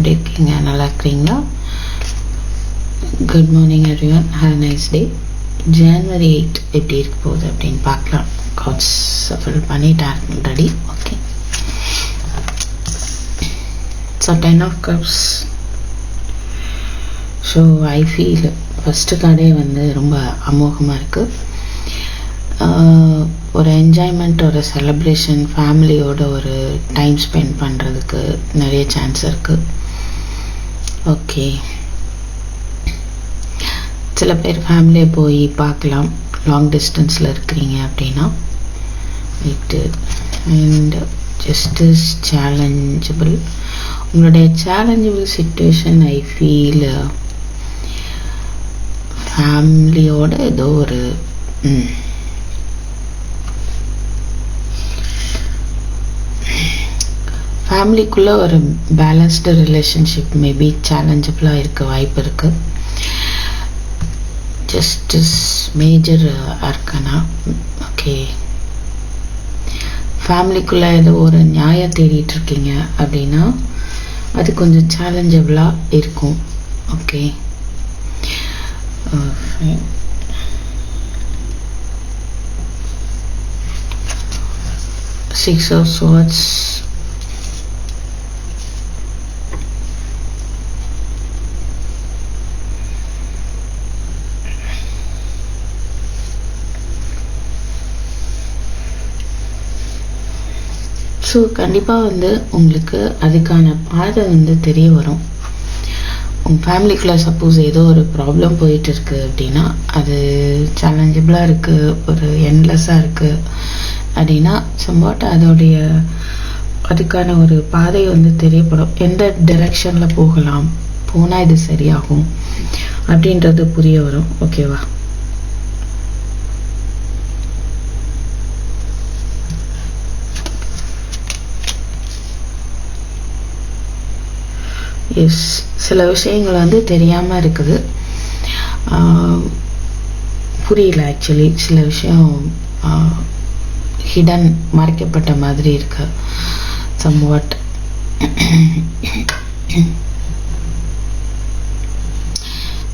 எப்படி இருக்கீங்க? நல்லா இருக்கிறீங்களா good morning everyone have nice day January eight எப்படி இருக்க போகுது அப்படின்னு பார்க்கலாம். கார்ட்ஸ் சஃபில் பண்ணிட்டேன் already okay so ten of cups so I feel first கார்டே வந்து ரொம்ப அமோகமாக இருக்குது ஒரு என்ஜாய்மெண்ட் ஒரு செலப்ரேஷன் ஃபேமிலியோட ஒரு டைம் ஸ்பெண்ட் பண்ணுறதுக்கு நிறைய சான்ஸ் இருக்குது ஓகே சில பேர் ஃபேமிலியை போய் பார்க்கலாம். லாங் டிஸ்டன்ஸில் இருக்கிறீங்க அப்படின்னா. இட்டு அண்ட் ஜஸ்டிஸ் சேலஞ்சபிள் உங்களுடைய சேலஞ்சபிள் சுச்சுவேஷன் ஐ ஃபீல் ஃபேமிலியோட ஏதோ ஒரு ம் ஃபேமிலிக்குள்ளே ஒரு பேலன்ஸ்டு ரிலேஷன்ஷிப் மேபி சேலஞ்சபிளாக இருக்க வாய்ப்பு இருக்குது ஜஸ்டிஸ் மேஜர் அர்க்கனா ஓகே ஃபேமிலிக்குள்ளே ஏதோ ஒரு நியாயம் தேடிட்டு இருக்கீங்க அப்படின்னா அது கொஞ்சம் சேலஞ்சபிளாக இருக்கும் okay six of swords so கண்டிப்பாக வந்து உங்களுக்கு அதுக்கான பாதை வந்து தெரிய வரும். உங்கள் ஃபேமிலிக்குள்ளே சப்போஸ் ஏதோ ஒரு ப்ராப்ளம் போயிட்டு இருக்கு அப்படின்னா அது சேலஞ்சபிளாக இருக்குது ஒரு என்லெஸ்ஸாக இருக்குது அப்படின்னா சம்பாட் அதோடைய அதுக்கான ஒரு பாதை வந்து தெரியப்படும். எந்த டைரெக்ஷனில் போகலாம்? போனால் இது சரியாகும். அப்படின்றது புரிய வரும். ஓகேவா எஸ் சில விஷயங்கள் வந்து தெரியாமல் இருக்குது. புரியல ஆக்சுவலி சில விஷயம் ஹிடன் மறைக்கப்பட்ட மாதிரி இருக்கு. சம்வாட்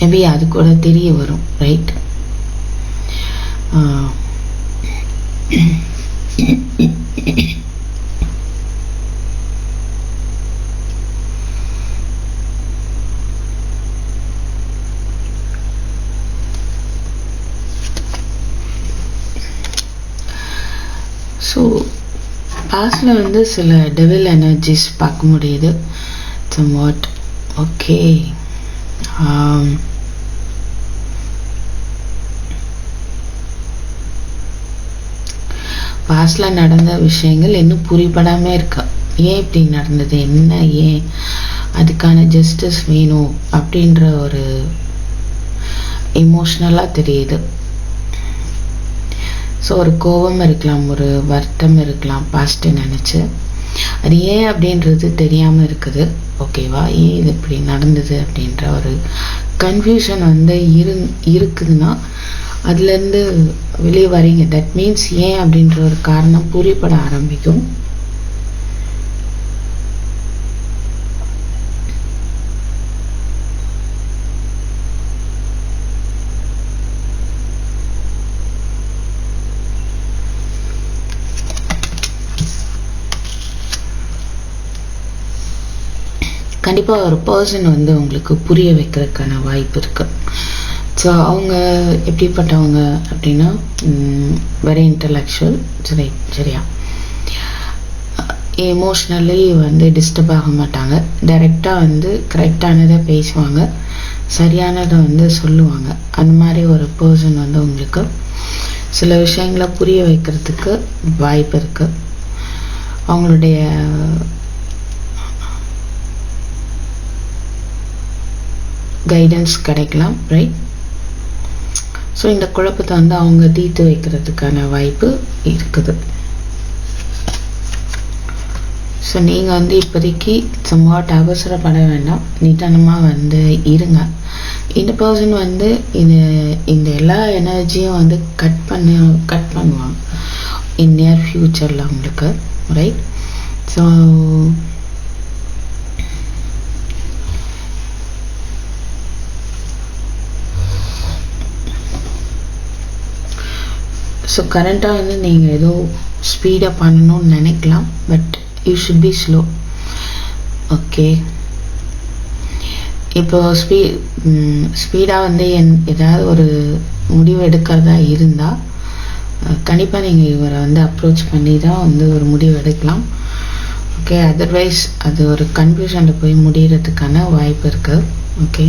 மேபி அது கூட தெரிய வரும் ரைட் ஸோ பாஸ்டில் வந்து சில டெவில் எனர்ஜிஸ் பார்க்க முடியுது. சம் வாட் ஓகே பாஸ்டில் நடந்த விஷயங்கள் இன்னும் புரிபடாமல் இருக்கா? ஏன் இப்படி நடந்தது? என்ன ஏன்? அதுக்கான ஜஸ்டிஸ் வேணும் அப்படின்ற ஒரு இமோஷ்னலாக தெரியுது. ஸோ ஒரு கோபம் இருக்கலாம் ஒரு வருத்தம் இருக்கலாம் பாஸ்ட்டு நினச்சி. அது ஏன் அப்படின்றது தெரியாமல் இருக்குது. ஓகேவா ஏன் இது இப்படி நடந்தது அப்படின்ற ஒரு கன்ஃபியூஷன் வந்து இரு இருக்குதுன்னா அதுலேருந்து வெளியே வரீங்க தட் மீன்ஸ் ஏன் அப்படின்ற ஒரு காரணம் புரியப்பட ஆரம்பிக்கும். கண்டிப்பாக ஒரு பர்சன் வந்து உங்களுக்கு புரிய வைக்கிறதுக்கான வாய்ப்பு இருக்குது ஸோ அவங்க எப்படிப்பட்டவங்க அப்படின்னா வெரி இன்டலெக்சுவல் சரி சரியா? எமோஷ்னலி வந்து டிஸ்டர்ப் ஆக மாட்டாங்க. டைரெக்டாக வந்து கரெக்டானதை பேசுவாங்க. சரியானதை வந்து சொல்லுவாங்க. அந்த மாதிரி ஒரு பர்சன் வந்து உங்களுக்கு சில விஷயங்களை புரிய வைக்கிறதுக்கு வாய்ப்பு இருக்குது அவங்களுடைய கைடன்ஸ் கிடைக்கலாம் ரைட் ஸோ இந்த குழப்பத்தை வந்து அவங்க தீர்த்து வைக்கிறதுக்கான வாய்ப்பு இருக்குது. ஸோ நீங்கள் வந்து இப்போதைக்கு சம்வாட் அவசரப்பட வேண்டாம். நிதானமாக வந்து இருங்க. இந்த பர்சன் வந்து இது இந்த எல்லா எனர்ஜியும் வந்து கட் பண்ண கட் பண்ணுவாங்க. இன் நியர் ஃப்யூச்சரில் அவங்களுக்கு ரைட் ஸோ ஸோ கரண்ட்டாக வந்து நீங்கள் ஏதோ ஸ்பீடாக பண்ணணும்னு நினைக்கலாம் but you should be slow okay இப்போ ஸ்பீ ஸ்பீடாக வந்து என் ஏதாவது ஒரு முடிவு எடுக்கிறதா இருந்தால் கண்டிப்பாக நீங்கள் இவரை வந்து அப்ரோச் பண்ணி தான் வந்து ஒரு முடிவு எடுக்கலாம். ஓகே அதர்வைஸ் அது ஒரு கன்ஃபியூஷனில் போய் முடியறதுக்கான வாய்ப்பு இருக்குது ஓகே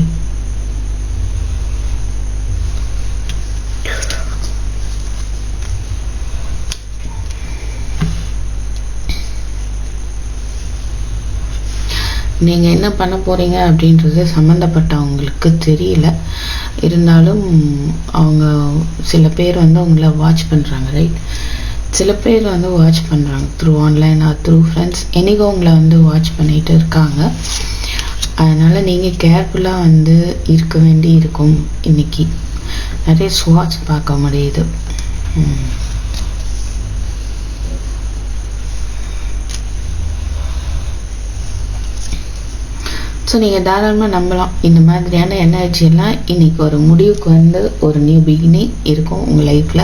நீங்கள் என்ன பண்ண போகிறீங்க அப்படின்றது சம்மந்தப்பட்டவங்களுக்கு தெரியல. இருந்தாலும் அவங்க சில பேர் வந்து உங்களை வாட்ச் பண்ணுறாங்க ரைட் சில பேர் வந்து வாட்ச் பண்ணுறாங்க through online or through friends என்னைக்கும் உங்களை வந்து வாட்ச் பண்ணிகிட்டு இருக்காங்க. அதனால் நீங்கள் கேர்ஃபுல்லாக வந்து இருக்க வேண்டி இருக்கும் இன்றைக்கி நிறைய ஸ்வாட்ச் பார்க்க முடியுது. ஸோ நீங்கள் தாராளமாக நம்பலாம். இந்த மாதிரியான எனர்ஜியெல்லாம் எல்லாம் இன்னைக்கு ஒரு முடிவுக்கு வந்து ஒரு நியூ பிகினிங் இருக்கும் உங்கள் லைஃப்பில்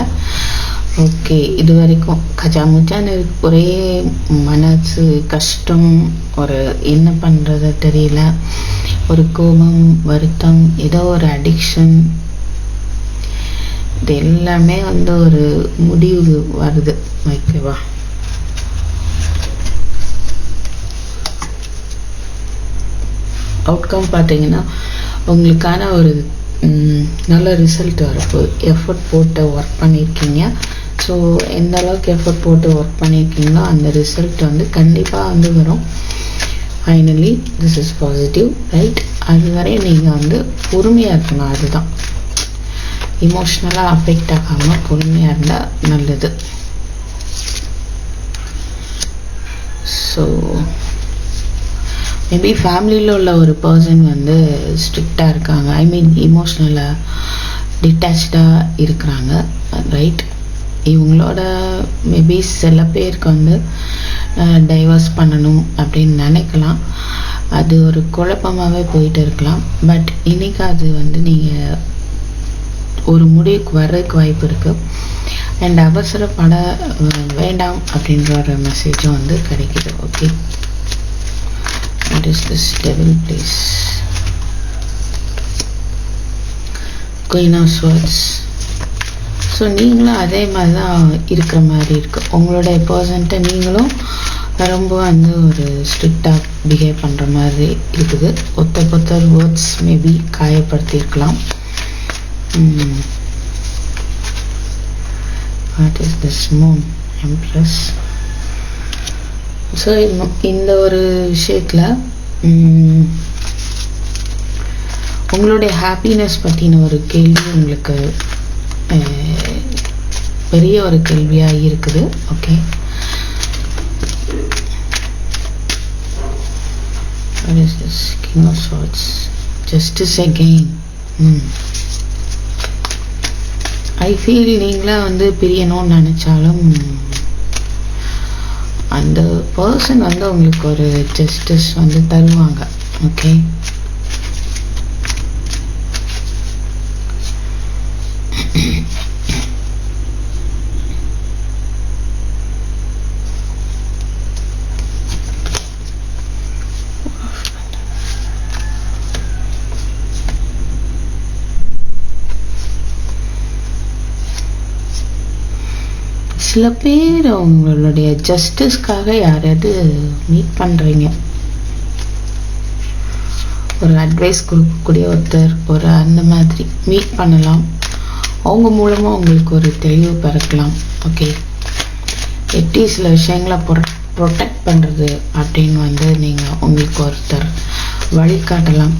ஓகே இது வரைக்கும் கஜாமுச்சான்னு முஜான்னு ஒரே மனசு கஷ்டம் ஒரு என்ன பண்ணுறது தெரியல. ஒரு கோபம் வருத்தம் ஏதோ ஒரு அடிக்ஷன் இது எல்லாமே வந்து ஒரு முடிவு வருது. ஓகேவா அவுட்கம் பார்த்தீங்கன்னா உங்களுக்கான ஒரு நல்ல ரிசல்ட் வரப்போகுது எஃபர்ட் போட்டு ஒர்க் பண்ணியிருக்கீங்க ஸோ எந்த அளவுக்கு எஃபர்ட் போட்டு ஒர்க் பண்ணியிருக்கீங்களோ அந்த ரிசல்ட் வந்து கண்டிப்பாக வந்து வரும். Finally this is positive right அது வரை நீங்கள் வந்து பொறுமையாக இருக்கணும் அதுதான். இமோஷ்னலாக அஃபெக்ட் ஆகாமல் பொறுமையாக இருந்தால் நல்லது. ஸோ மேபி ஃபேமிலியில் உள்ள ஒரு பர்சன் வந்து ஸ்ட்ரிக்டாக இருக்காங்க. ஐ மீன் இமோஷ்னலாக டிட்டாச்சாக இருக்கிறாங்க. ரைட் இவங்களோட மேபி சில பேருக்கு வந்து டைவர்ஸ் பண்ணணும் அப்படின்னு நினைக்கலாம். அது ஒரு குழப்பமாகவே போயிட்டு இருக்கலாம். பட் இன்னைக்கு அது வந்து நீங்கள் ஒரு முடிவுக்கு வர்றதுக்கு வாய்ப்பு இருக்குது அண்ட் அவசரப்பட வேண்டாம் அப்படின்ற ஒரு மெசேஜும் வந்து கிடைக்கிது. Okay What is this devil place? Queen of Swords. So நீங்களும் அதே மாதிரி தான் இருக்கிற மாதிரி இருக்குது உங்களுடைய பர்சன்ட்டை நீங்களும் ரொம்ப வந்து ஒரு ஸ்ட்ரிக்டாக பிஹேவ் பண்ணுற மாதிரி இருக்குது. ஒத்த பொத்தர் words maybe காயப்படுத்தியிருக்கலாம். What is this moon empress so இந்த ஒரு விஷயத்தில் உங்களுடைய ஹாப்பினஸ் பற்றின ஒரு கேள்வி உங்களுக்கு பெரிய ஒரு கேள்வியாக இருக்குது okay What is this? King of Swords. I feel நீங்களாக வந்து பிரியணும்னு நினச்சாலும் அந்த பர்சன் வந்து உங்களுக்கு ஒரு ஜஸ்டிஸ் வந்து தருவாங்க ஓகே சில பேர் அவங்களுடைய ஜஸ்டிஸ்க்காக யாரையாவது மீட் பண்ணுறீங்க ஒரு அட்வைஸ் கொடுக்கக்கூடிய ஒருத்தர் ஒரு அந்த மாதிரி மீட் பண்ணலாம். அவங்க மூலமாக உங்களுக்கு ஒரு தெளிவு பிறக்கலாம் ஓகே எப்படி சில விஷயங்களை ப்ரொ ப்ரொடெக்ட் பண்ணுறது அப்படின்னு வந்து நீங்கள் உங்களுக்கு ஒருத்தர் வழிகாட்டலாம்.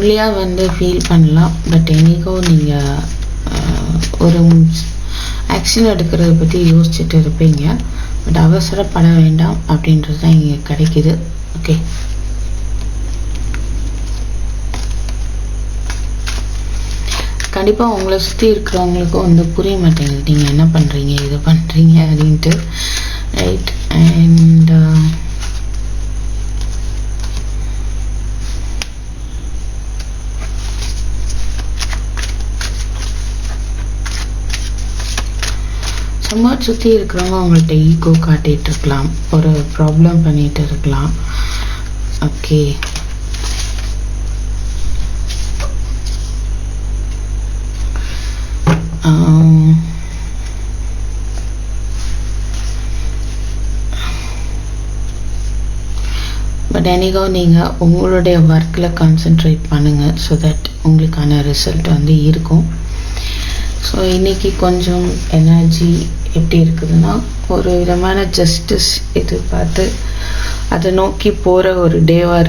லோன்லியாக வந்து ஃபீல் பண்ணலாம். பட் என்றைக்கும் நீங்கள் ஒரு ஆக்ஷன் எடுக்கிறத பற்றி யோசிச்சுட்டு இருப்பீங்க. பட் அவசரப்பட வேண்டாம் அப்படின்றது தான் இங்கே கிடைக்கிது. ஓகே கண்டிப்பாக உங்களை சுற்றி இருக்கிறவங்களுக்கும் வந்து புரிய மாட்டேங்குது. நீங்கள் என்ன பண்ணுறீங்க இது பண்ணுறீங்க அப்படின்ட்டு. ரைட் அண்ட் நம்ம சுற்றி இருக்கிறவங்க அவங்கள்ட்ட ஈகோ காட்டிகிட்டு இருக்கலாம். ஒரு ப்ராப்ளம் பண்ணிகிட்டு இருக்கலாம். ஓகே பட் எனிகோ நீங்கள் உங்களுடைய ஒர்க்கில் கான்சென்ட்ரேட் பண்ணுங்கள் ஸோ தட் உங்களுக்கான ரிசல்ட் வந்து இருக்கும். ஸோ இன்னைக்கு கொஞ்சம் எனர்ஜி எப்படி இருக்குதுன்னா ஒரு விதமான ஜஸ்டிஸ் இது பார்த்து அதை நோக்கி போகிற ஒரு டேவாக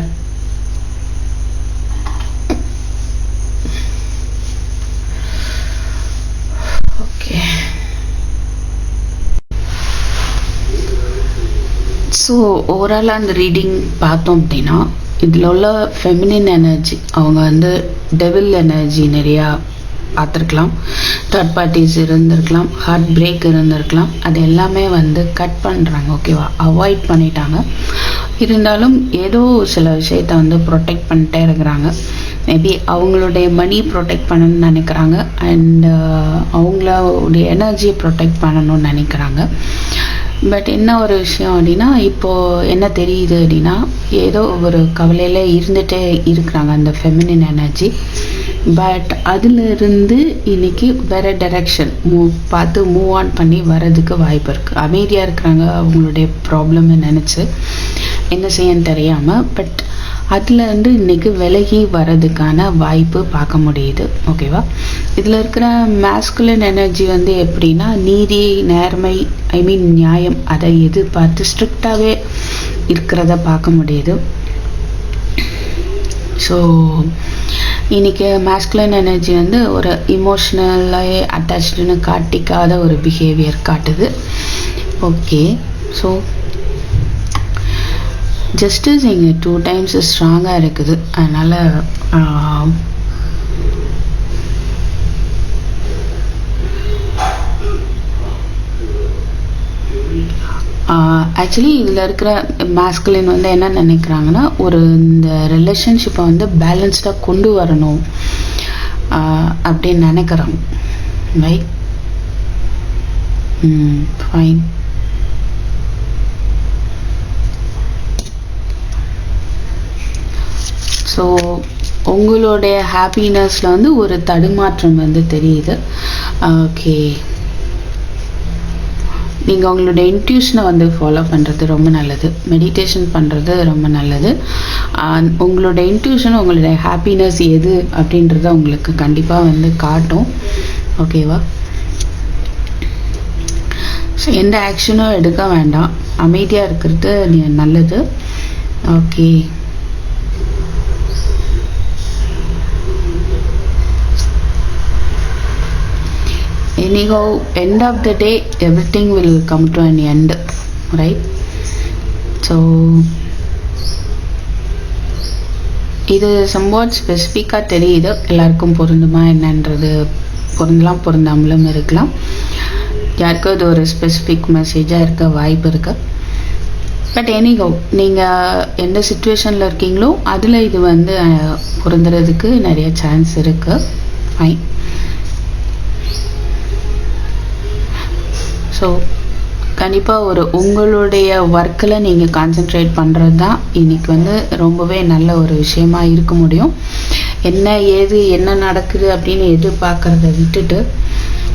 ஓகே ஸோ ஓவராலாக அந்த ரீடிங் பார்த்தோம் அப்படின்னா இதில் உள்ள ஃபெமினின் எனர்ஜி அவங்க வந்து டெவில் எனர்ஜி நிறையா பார்த்துருக்கலாம். தேர்ட் பார்ட்டிஸ் இருந்திருக்கலாம் ஹார்ட் பிரேக் இருந்திருக்கலாம். அது எல்லாமே வந்து கட் பண்ணுறாங்க ஓகேவா அவாய்ட் பண்ணிட்டாங்க. இருந்தாலும் ஏதோ சில விஷயத்த வந்து ப்ரொடெக்ட் பண்ணிட்டே இருக்கிறாங்க. மேபி அவங்களுடைய மணி ப்ரொடெக்ட் பண்ணணும்னு நினைக்கிறாங்க. அண்ட் uh, அவங்களுடைய எனர்ஜியை ப்ரொடெக்ட் பண்ணணும்னு நினைக்கிறாங்க. பட் என்ன ஒரு விஷயம் அப்படின்னா இப்போது என்ன தெரியுது அப்படின்னா ஏதோ ஒரு கவலையில் இருந்துகிட்டே இருக்கிறாங்க அந்த ஃபெமினின் எனர்ஜி பட் அதிலிருந்து இன்னைக்கு வேறு டைரக்ஷன் மூவ் பார்த்து மூவ் ஆன் பண்ணி வர்றதுக்கு வாய்ப்பு இருக்குது அமைதியாக இருக்கிறாங்க அவங்களுடைய ப்ராப்ளம்னு நினச்சி. என்ன செய்யன்னு தெரியாமல் பட் அதில் இன்றைக்கி விலகி வர்றதுக்கான வாய்ப்பு பார்க்க முடியுது. ஓகேவா இதில் இருக்கிற மேஸ்குலன் எனர்ஜி வந்து எப்படின்னா நீதி நேர்மை ஐ மீன் நியாயம் அதை எதிர்பார்த்து ஸ்ட்ரிக்டாகவே இருக்கிறத பார்க்க முடியுது. ஸோ இன்றைக்கி மேஸ்குலன் எனர்ஜி வந்து ஒரு இமோஷ்னலாக அட்டாச்சுன்னு காட்டிக்காத ஒரு பிஹேவியர் காட்டுது. ஓகே ஸோ ஜஸ்டிஸ் இங்கே டூ டைம்ஸ் ஸ்ட்ராங்காக இருக்குது. அதனால் ஆக்சுவலி இதில் இருக்கிற மேஸ்குலின் வந்து என்ன நினைக்கிறாங்கன்னா ஒரு இந்த ரிலேஷன்ஷிப்பை வந்து பேலன்ஸ்டாக கொண்டு வரணும் அப்படின்னு நினைக்கிறாங்க. ரைட் ஃபைன் ஸோ உங்களுடைய ஹாப்பினஸில் வந்து ஒரு தடுமாற்றம் வந்து தெரியுது. ஓகே நீங்கள் உங்களுடைய இன்ட்யூஷனை வந்து ஃபாலோ பண்ணுறது ரொம்ப நல்லது. மெடிடேஷன் பண்ணுறது ரொம்ப நல்லது. உங்களோட இன்ட்யூஷன் உங்களுடைய ஹாப்பினஸ் எது அப்படின்றத உங்களுக்கு கண்டிப்பாக வந்து காட்டும். ஓகேவா ஸோ எந்த ஆக்ஷனும் எடுக்க வேண்டாம். அமைதியாக இருக்கிறது நல்லது. Okay anyhow end of the day everything will come to an end right? So இது சம்வாட் ஸ்பெசிஃபிக்காக தெரியுது. எல்லாருக்கும் பொருந்துமா என்னன்றது? பொருந்தலாம் பொருந்தாமலும் இருக்கலாம். யாருக்கும் இது ஒரு ஸ்பெசிஃபிக் மெசேஜாக இருக்க வாய்ப்பு இருக்கு. பட் எனிகோ நீங்கள் எந்த சுச்சுவேஷனில் இருக்கீங்களோ அதில் இது வந்து பொருந்துறதுக்கு நிறைய சான்ஸ் இருக்குது ஃபைன் ஸோ கண்டிப்பாக ஒரு உங்களுடைய ஒர்க்கில் நீங்கள் கான்சென்ட்ரேட் பண்ணுறது தான் இன்னைக்கு வந்து ரொம்பவே நல்ல ஒரு விஷயமா இருக்க முடியும். என்ன ஏது என்ன நடக்குது அப்படின்னு எதிர்பார்க்குறத விட்டுட்டு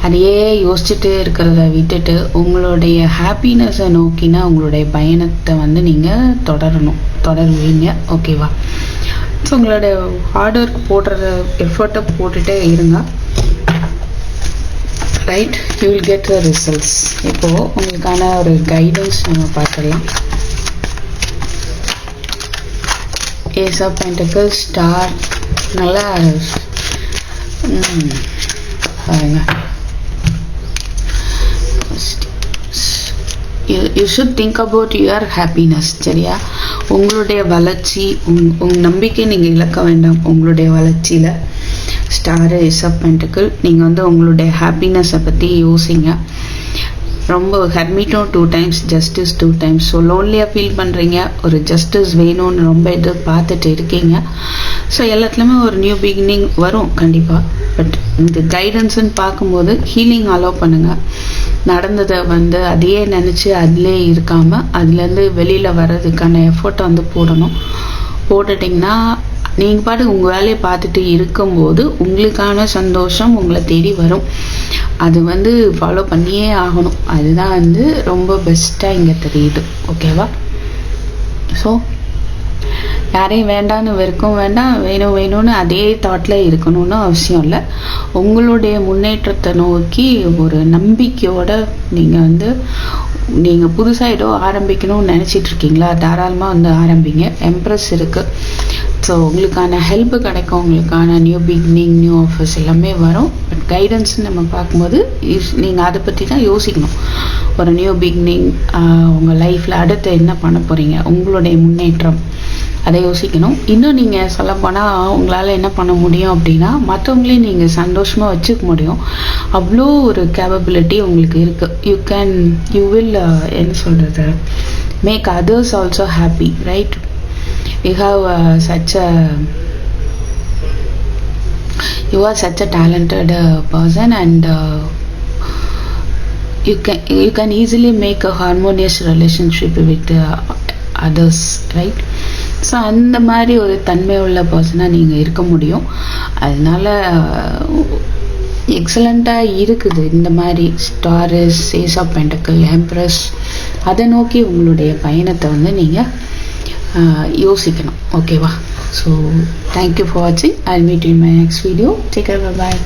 அதையே யோசிச்சுட்டு இருக்கிறத விட்டுட்டு உங்களுடைய ஹாப்பினஸை நோக்கினா உங்களுடைய பயணத்தை வந்து நீங்கள் தொடரணும் தொடருவீங்க. ஓகேவா ஸோ உங்களோட ஹார்ட் ஒர்க் போடுற எஃபர்ட்டை போட்டுகிட்டே இருங்க. Right you will get the results இப்போது உங்களுக்கான ஒரு கைடன்ஸ் நம்ம பார்த்துடலாம் ஏஸ் ஆஃப் பென்டக்கிள் ஸ்டார் நல்லா பாருங்கள் you you should think about your happiness சரியா? உங்களுடைய வளர்ச்சி உங் உங் நம்பிக்கை நீங்கள் இழக்க வேண்டாம். உங்களுடைய வளர்ச்சியில் ஸ்டாரு இசப் நீங்கள் வந்து உங்களுடைய ஹாப்பினஸை பற்றி யோசிங்க. ரொம்ப ஹெர்மிட்டும் two times justice two times so லோன்லியாக feel பண்ணுறீங்க ஒரு ஜஸ்டிஸ் வேணும்னு ரொம்ப இது பார்த்துட்டு இருக்கீங்க. ஸோ எல்லாத்துலேயுமே ஒரு நியூ பிகினிங் வரும் கண்டிப்பாக பட் இந்த கைடன்ஸ்ன்னு பார்க்கும்போது ஹீலிங் அலோவ் பண்ணுங்கள் நடந்ததை வந்து அதையே நினச்சி அதிலே இருக்காமல் அதுலேருந்து வெளியில் வர்றதுக்கான எஃபர்ட்டை வந்து போடணும். போட்டுட்டிங்கன்னா நீங்கள் பாட்டு உங்கள் வேலையை பார்த்துட்டு இருக்கும்போது உங்களுக்கான சந்தோஷம் உங்களை தேடி வரும். அது வந்து ஃபாலோ பண்ணியே ஆகணும். அதுதான் வந்து ரொம்ப பெஸ்ட்டாக இங்கே தெரியுது. ஓகேவா ஸோ யாரையும் வேண்டான்னு வெறுக்கும் வேண்டாம். வேணும் வேணும்னு அதே தாட்டில் இருக்கணும்னு அவசியம் இல்லை. உங்களுடைய முன்னேற்றத்தை நோக்கி ஒரு நம்பிக்கையோட நீங்கள் வந்து நீங்கள் புதுசாக ஏதோ ஆரம்பிக்கணும்னு நினச்சிட்டு இருக்கீங்களா தாராளமாக வந்து ஆரம்பிங்க. எம்ப்ரெஸ் இருக்குது ஸோ உங்களுக்கான ஹெல்ப் கிடைக்கும். உங்களுக்கான நியூ பிகினிங் நியூ ஆஃபர்ஸ் எல்லாமே வரும். பட் கைடன்ஸ்னு நம்ம பார்க்கும்போது நீங்கள் அதை பற்றி தான் யோசிக்கணும். ஒரு நியூ பிகினிங் உங்கள் லைஃப்பில் அடுத்து என்ன பண்ண போகிறீங்க உங்களுடைய முன்னேற்றம். அதை யோசிக்கணும். இன்னும் நீங்கள் சொல்லப்போனால் உங்களால் என்ன பண்ண முடியும் அப்படின்னா மற்றவங்களையும் நீங்கள் சந்தோஷமாக வச்சுக்க முடியும். அவ்வளோ ஒரு கேப்பபிலிட்டி உங்களுக்கு இருக்குது யூ கேன் யூ வில் என்ன சொல்கிறது make others also happy right you have such a you are such a talented person and you can you can easily make a harmonious relationship with others right so அந்த மாதிரி ஒரு தன்மை உள்ள பர்சனாக நீங்கள் இருக்க முடியும் அதனால எக்ஸலண்ட்டாக இருக்குது. இந்த மாதிரி ஸ்டாரஸ் சேஸ் ஆஃப் பெண்டக்கல் எம்ப்ரஸ் அதை நோக்கி உங்களுடைய பயணத்தை வந்து நீங்கள் யோசிக்கணும். ஓகேவா ஸோ தேங்க்யூ ஃபார் வாட்சிங் I meet in my next video take bye